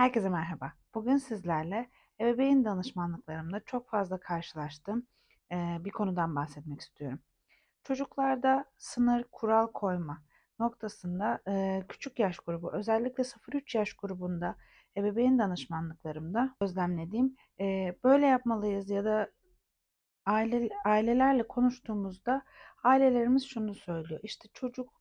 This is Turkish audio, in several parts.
Herkese merhaba. Bugün sizlerle ebeveyn danışmanlıklarımda çok fazla karşılaştığım bir konudan bahsetmek istiyorum. Çocuklarda sınır, kural koyma noktasında küçük yaş grubu, özellikle 0-3 yaş grubunda ebeveyn danışmanlıklarımda gözlemlediğim böyle yapmalıyız ya da aile, ailelerle konuştuğumuzda ailelerimiz şunu söylüyor. İşte çocuk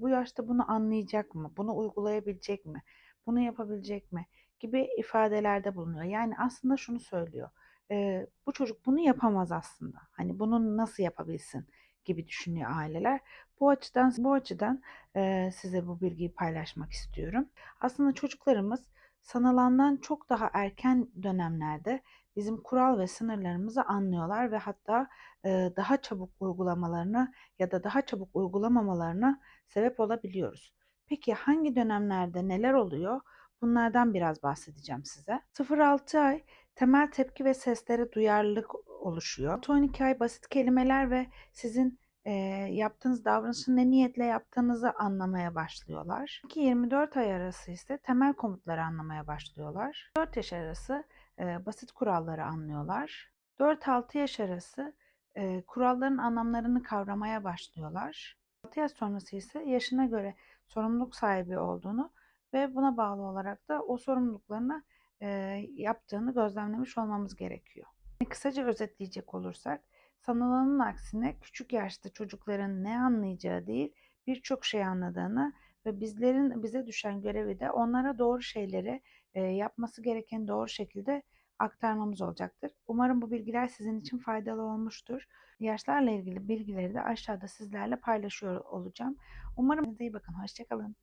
bu yaşta bunu anlayacak mı? Bunu uygulayabilecek mi? Bunu yapabilecek mi? Gibi ifadelerde bulunuyor. Yani aslında şunu söylüyor. e, bu çocuk bunu yapamaz aslında. Hani bunu nasıl yapabilsin gibi düşünüyor aileler. Bu açıdan bu açıdan e, size bu bilgiyi paylaşmak istiyorum. Aslında çocuklarımız sanılandan çok daha erken dönemlerde bizim kural ve sınırlarımızı anlıyorlar ve hatta e, daha çabuk uygulamalarına ya da daha çabuk uygulamamalarına sebep olabiliyoruz. Peki hangi dönemlerde neler oluyor? Bunlardan biraz bahsedeceğim size. 0-6 ay temel tepki ve seslere duyarlılık oluşuyor. 6-12 ay basit kelimeler ve sizin e, yaptığınız davranışı ne niyetle yaptığınızı anlamaya başlıyorlar. 2-24 ay arası ise temel komutları anlamaya başlıyorlar. 4 yaş arası e, basit kuralları anlıyorlar. 4-6 yaş arası e, kuralların anlamlarını kavramaya başlıyorlar. 6 yaş sonrası ise yaşına göre sorumluluk sahibi olduğunu ve buna bağlı olarak da o sorumluluklarını e, yaptığını gözlemlemiş olmamız gerekiyor. Kısaca özetleyecek olursak, sanılanın aksine küçük yaşta çocukların ne anlayacağı değil, birçok şey anladığını ve bizlerin bize düşen görevi de onlara doğru şeyleri e, yapması gereken doğru şekilde aktarmamız olacaktır. Umarım bu bilgiler sizin için faydalı olmuştur. Yaşlarla ilgili bilgileri de aşağıda sizlerle paylaşıyor olacağım. Umarım size iyi bakın. Hoşçakalın.